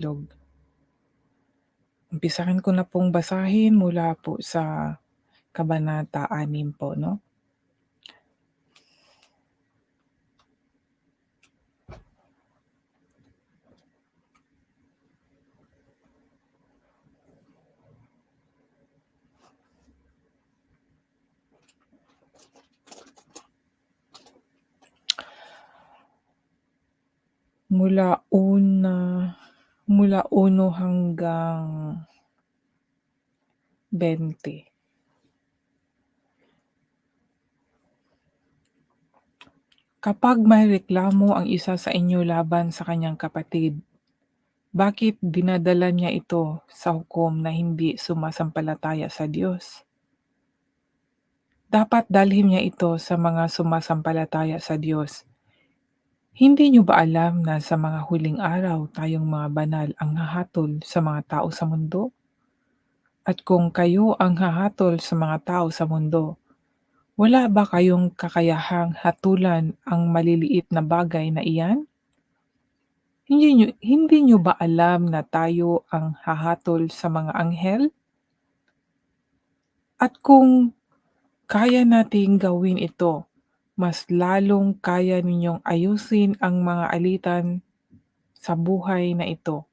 Log. Umpisahan ko na pong basahin mula po sa kabanata 6 po 'no. Mula una mula 1 hanggang 20. Kapag may reklamo ang isa sa inyo laban sa kanyang kapatid, bakit dinadala niya ito sa hukom na hindi sumasampalataya sa Diyos? Dapat dalhin niya ito sa mga sumasampalataya sa Diyos. Hindi niyo ba alam na sa mga huling araw tayong mga banal ang hahatol sa mga tao sa mundo? At kung kayo ang hahatol sa mga tao sa mundo, wala ba kayong kakayahang hatulan ang maliliit na bagay na iyan? Hindi niyo hindi niyo ba alam na tayo ang hahatol sa mga anghel? At kung kaya nating gawin ito, mas lalong kaya ninyong ayusin ang mga alitan sa buhay na ito.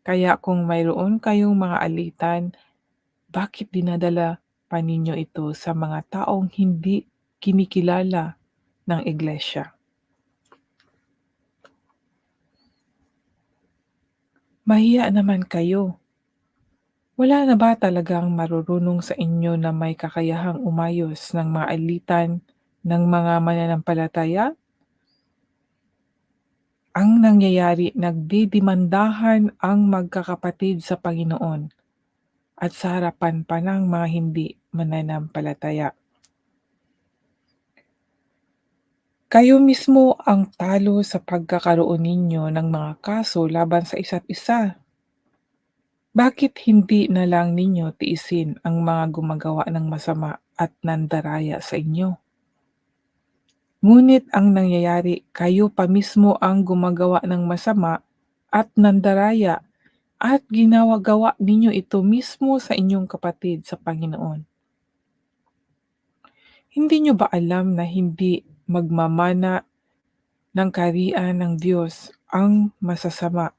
Kaya kung mayroon kayong mga alitan, bakit dinadala pa ninyo ito sa mga taong hindi kinikilala ng iglesia? Mahiya naman kayo. Wala na ba talagang marurunong sa inyo na may kakayahang umayos ng mga alitan ng mga mananampalataya? Ang nangyayari nagdidemandahan ang magkakapatid sa Panginoon at sa harapan pa ng mga hindi mananampalataya. Kayo mismo ang talo sa pagkakaroon ninyo ng mga kaso laban sa isa't isa. Bakit hindi na lang ninyo tiisin ang mga gumagawa ng masama at nandaraya sa inyo? Ngunit ang nangyayari, kayo pa mismo ang gumagawa ng masama at nandaraya at ginagawa ninyo ito mismo sa inyong kapatid sa Panginoon. Hindi niyo ba alam na hindi magmamana ng kaharian ng Diyos ang masasama?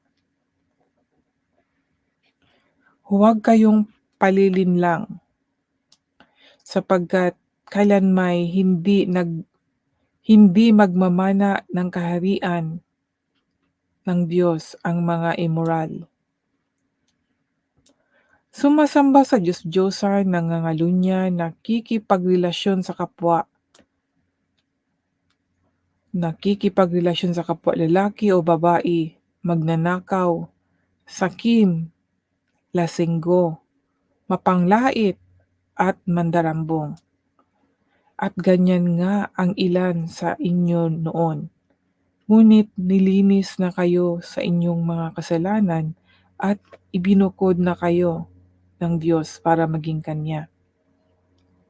Huwag kayong palilinlang, sapagkat kailanmay hindi nag hindi magmamana ng kaharian ng Diyos ang mga immoral. Sumasamba sa Diyos-Diyosan, nangangalunya, nakikipagrelasyon sa kapwa, nakikipagrelasyon sa kapwa lalaki o babae, magnanakaw, sakim, lasinggo, mapanglait, at mandarambong. At ganyan nga ang ilan sa inyo noon. Ngunit nilinis na kayo sa inyong mga kasalanan at ibinukod na kayo ng Diyos para maging Kanya.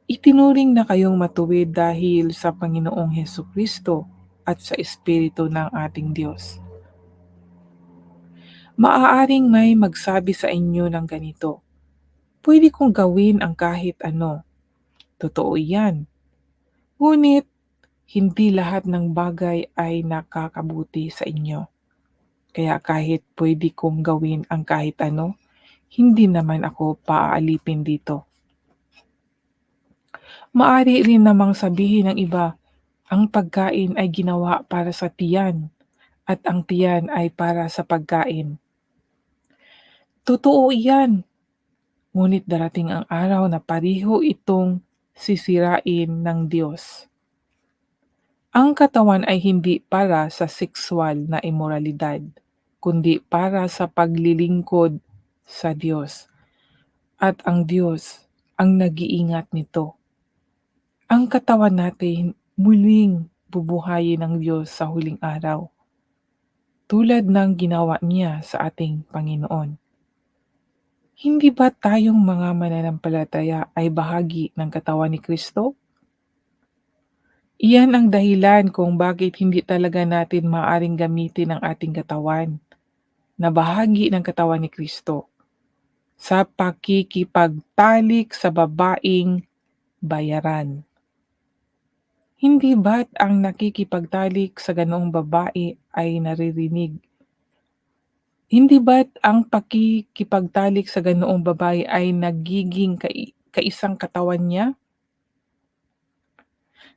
Itinuring na kayong matuwid dahil sa Panginoong Heso Kristo at sa Espiritu ng ating Diyos. Maaaring may magsabi sa inyo ng ganito, Pwede kong gawin ang kahit ano. Totoo yan. Ngunit hindi lahat ng bagay ay nakakabuti sa inyo. Kaya kahit pwede kong gawin ang kahit ano, hindi naman ako paaalipin dito. Maari rin namang sabihin ng iba, ang pagkain ay ginawa para sa tiyan at ang tiyan ay para sa pagkain. Totoo iyan. Ngunit darating ang araw na pariho itong sisirain ng Diyos. Ang katawan ay hindi para sa sexual na imoralidad, kundi para sa paglilingkod sa Diyos. At ang Diyos ang nag-iingat nito. Ang katawan natin muling bubuhayin ng Diyos sa huling araw, tulad ng ginawa niya sa ating Panginoon. Hindi ba tayong mga mananampalataya ay bahagi ng katawan ni Kristo? Iyan ang dahilan kung bakit hindi talaga natin maaring gamitin ang ating katawan na bahagi ng katawan ni Kristo sa pakikipagtalik sa babaeng bayaran. Hindi ba't ang nakikipagtalik sa ganoong babae ay naririnig? Hindi ba't ang pakikipagtalik sa ganoong babae ay nagiging kai kaisang katawan niya?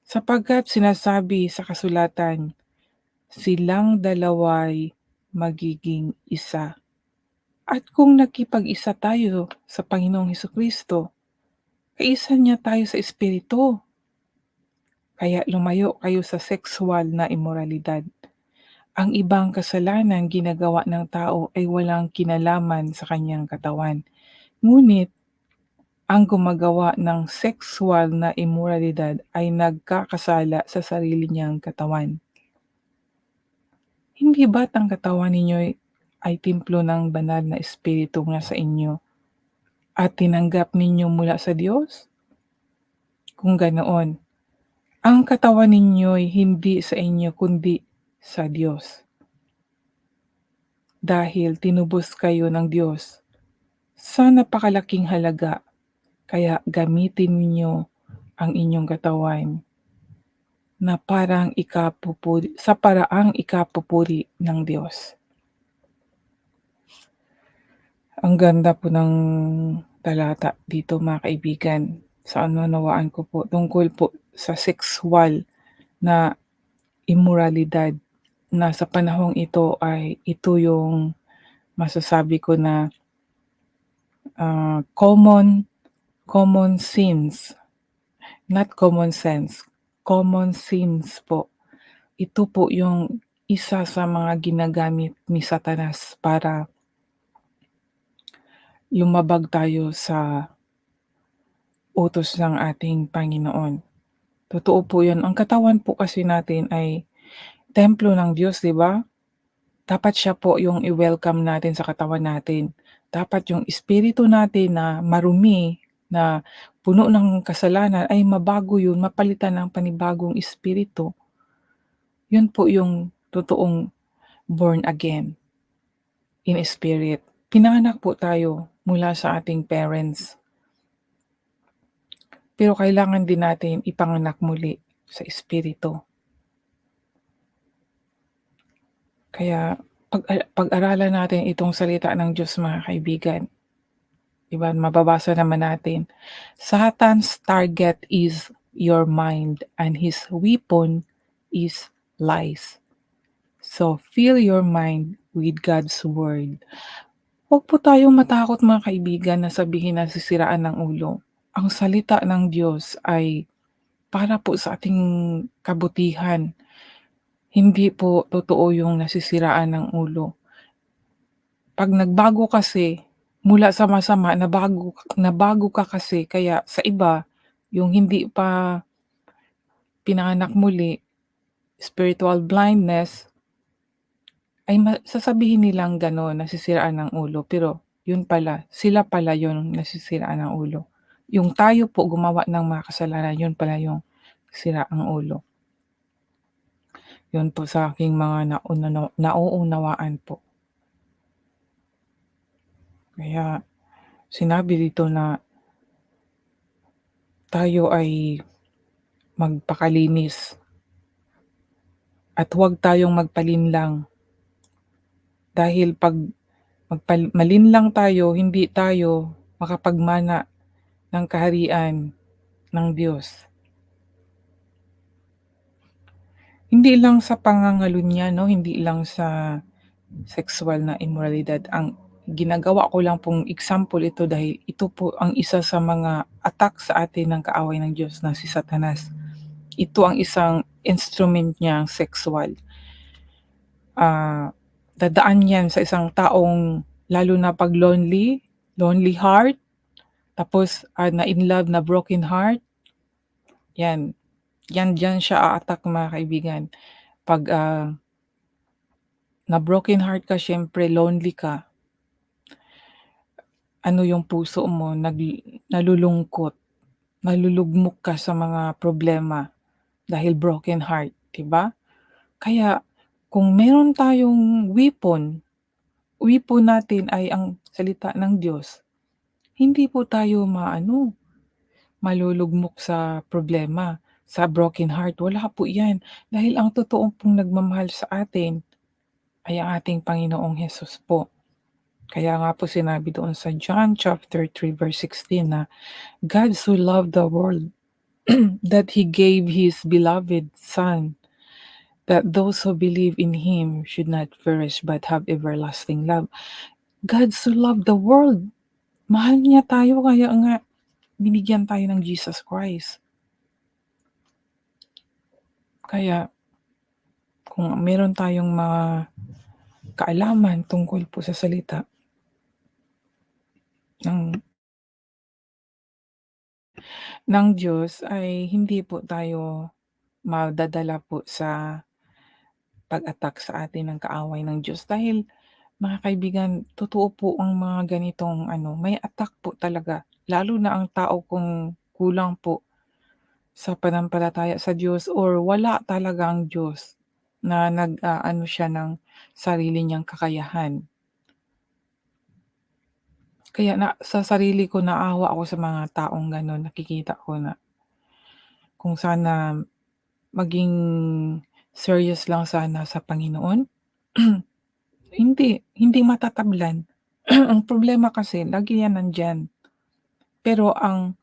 Sapagkat sinasabi sa kasulatan, silang dalawa'y magiging isa. At kung nakipag-isa tayo sa Panginoong Hesukristo, kaisa niya tayo sa espiritu. Kaya lumayo kayo sa sexual na imoralidad. Ang ibang kasalanan ginagawa ng tao ay walang kinalaman sa kanyang katawan. Ngunit, ang gumagawa ng sexual na imoralidad ay nagkakasala sa sarili niyang katawan. Hindi ba't ang katawan ninyo'y ay templo ng banal na espiritu nga sa inyo at tinanggap ninyo mula sa Diyos? Kung ganoon, ang katawan ninyo'y hindi sa inyo kundi sa Diyos. Dahil tinubos kayo ng Diyos sa napakalaking halaga, kaya gamitin ninyo ang inyong katawan na parang ikapupuri, sa paraang ikapupuri ng Diyos. Ang ganda po ng talata dito mga kaibigan. Sa ano nawaan ko po tungkol po sa sexual na immoralidad na sa panahong ito ay ito yung masasabi ko na uh, common common sins not common sense common sins po ito po yung isa sa mga ginagamit ni Satanas para lumabag tayo sa utos ng ating Panginoon. Totoo po yun. Ang katawan po kasi natin ay templo ng Diyos, di ba? Dapat siya po yung i-welcome natin sa katawan natin. Dapat yung espiritu natin na marumi, na puno ng kasalanan, ay mabago yun, mapalitan ng panibagong espiritu. Yun po yung totoong born again in spirit. Pinanganak po tayo mula sa ating parents. Pero kailangan din natin ipanganak muli sa espiritu. Kaya pag, pag-aralan natin itong salita ng Diyos mga kaibigan. Diba? Mababasa naman natin. Satan's target is your mind and his weapon is lies. So fill your mind with God's word. Huwag po tayong matakot mga kaibigan na sabihin na sisiraan ng ulo. Ang salita ng Diyos ay para po sa ating kabutihan. Hindi po totoo yung nasisiraan ng ulo. Pag nagbago kasi, mula sa masama, nabago, nabago ka kasi, kaya sa iba, yung hindi pa pinanganak muli, spiritual blindness, ay sasabihin nilang gano'n, nasisiraan ng ulo, pero yun pala, sila pala yung nasisiraan ng ulo. Yung tayo po gumawa ng mga kasalanan, yun pala yung sira ang ulo. Yun po sa aking mga nauna, nauunawaan po. Kaya sinabi dito na tayo ay magpakalinis at huwag tayong magpalinlang dahil 'pag magpal malinlang tayo, hindi tayo makapagmana ng kaharian ng Diyos. Hindi lang sa pangangalunya 'no, hindi lang sa sexual na immoralidad. Ang ginagawa ko lang pong example ito dahil ito po ang isa sa mga attack sa atin ng kaaway ng Diyos na si Satanas. Ito ang isang instrument niya, sexual. Ah, dadaan yan sa isang taong lalo na 'pag lonely, lonely heart, tapos, ah, na in love na broken heart. Yan, yan diyan siya a-attack mga kaibigan. 'Pag, ah na broken heart ka siyempre lonely ka. Ano yung puso mo nag nalulungkot, nalulugmok ka sa mga problema dahil broken heart, 'di ba? Kaya kung meron tayong weapon po natin ay ang salita ng Diyos, hindi po tayo maano, malulugmok sa problema, sa broken heart, wala po 'yan. Dahil ang totoo pong nagmamahal sa atin ay ang ating Panginoong Hesus po. Kaya nga po sinabi doon sa John chapter 3 verse 16 na, God so loved the world that He gave His beloved Son, that those who believe in Him should not perish but have everlasting love. God so loved the world. Mahal niya tayo kaya nga binigyan tayo ng Jesus Christ. Kaya kung meron tayong mga kaalaman tungkol po sa salita ng ng Diyos ay hindi po tayo madadala po sa pag-attack sa atin ng kaaway ng Diyos. Dahil mga kaibigan, totoo po ang mga ganitong ano, may attack po talaga. Lalo na ang tao kung kulang po sa pananampalataya sa Diyos or wala talaga ang Diyos na nag-aano siya ng sarili niyang kakayahan. Kaya na sa sarili ko naawa ako sa mga taong gano'n, nakikita ko na kung sana maging serious lang sana sa Panginoon. Hindi, hindi matatablan. Ang problema kasi lagi yan nandiyan. Pero ang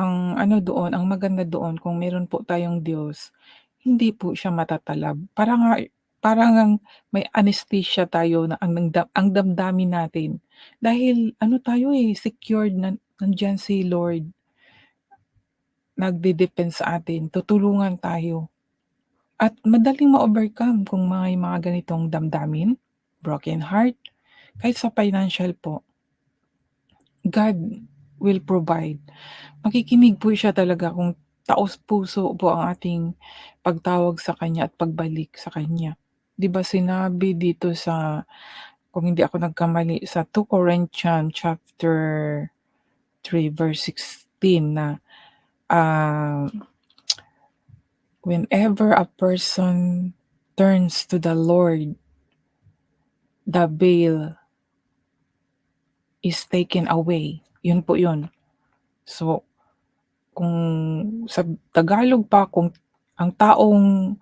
ang ano doon, ang maganda doon kung meron po tayong Diyos, hindi po siya matatalab. Para nga para ngang may anesthesia tayo na ang nangda ang damdamin natin. Dahil ano tayo, eh, secured na nandiyan si Lord. Nagde-depend sa atin, tutulungan tayo. At madaling ma-overcome kung may mga ganitong damdamin, broken heart, kahit sa financial po. God will provide. Makikinig po siya talaga kung taos-puso po ang ating pagtawag sa kanya at pagbalik sa kanya. 'Di ba sinabi dito sa kung hindi ako nagkamali sa 2 Corinthians chapter 3 verse 16 na, ah, whenever a person turns to the Lord, the veil is taken away. Yun po yun. So, kung sa Tagalog pa, kung ang taong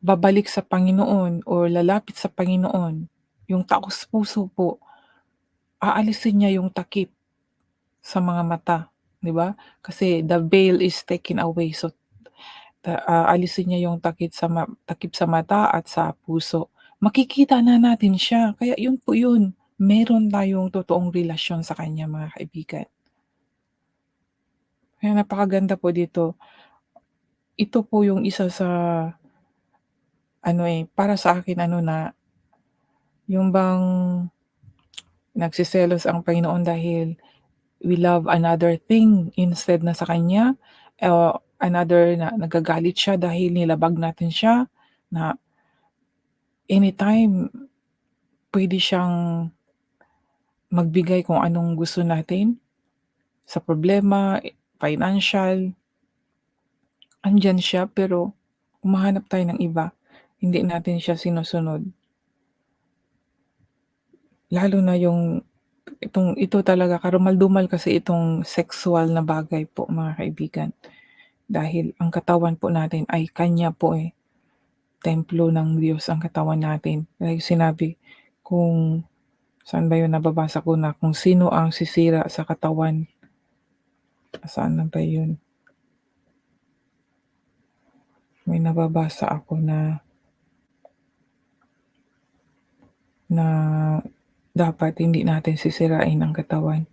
babalik sa Panginoon o lalapit sa Panginoon, yung taos-puso po, aalisin niya yung takip sa mga mata, 'di ba? Kasi the veil is taken away. So, ta aalisin niya yung takip sa ma takip sa mata at sa puso. Makikita na natin siya. Kaya yun po yun, meron tayong totoong relasyon sa kanya mga kaibigan. Kaya napakaganda po dito. Ito po yung isa sa ano, eh, para sa akin ano na yung bang nagseselos ang Panginoon dahil we love another thing instead na sa Kanya, o another na nagagalit siya dahil nilabag natin siya, na anytime pwede siyang magbigay kung anong gusto natin sa problema, financial. Andiyan siya pero humahanap tayo ng iba, hindi natin siya sinusunod. Lalo na yung itong ito talaga karumal-dumal kasi itong sexual na bagay po mga kaibigan. Dahil ang katawan po natin ay kanya po, eh. Templo ng Diyos ang katawan natin. Kaya sinabi kung saan ba yun nababasa ko na kung sino ang sisira sa katawan. Saan na ba yun? May nababasa ako na na dapat hindi natin sisirain ang katawan.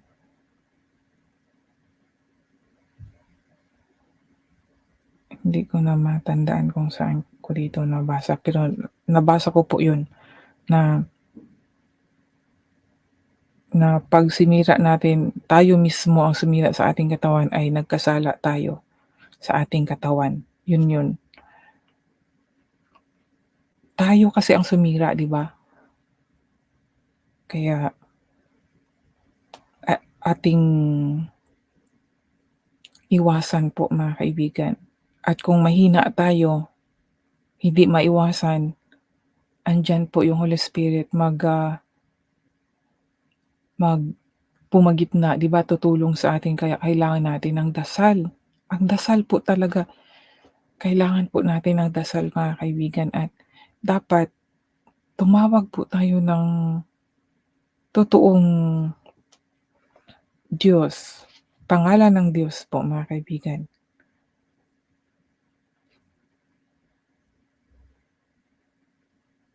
Hindi ko na matandaan kung saan ko dito nabasa, pero nabasa ko po yun na na 'pag sinira natin, tayo mismo ang sumira sa ating katawan ay nagkasala tayo sa ating katawan, yun yun. Tayo kasi ang sumira, 'di ba? Kaya ating iwasan po mga kaibigan. At kung mahina tayo, hindi maiwasan, andiyan po yung Holy Spirit mag, ah, mag pumagitna 'di ba, tutulong sa atin kaya kailangan natin ng dasal. Ang dasal po talaga, kailangan po natin ng dasal mga kaibigan at dapat tumawag po tayo ng totoong Diyos, pangalan ng Diyos po mga kaibigan.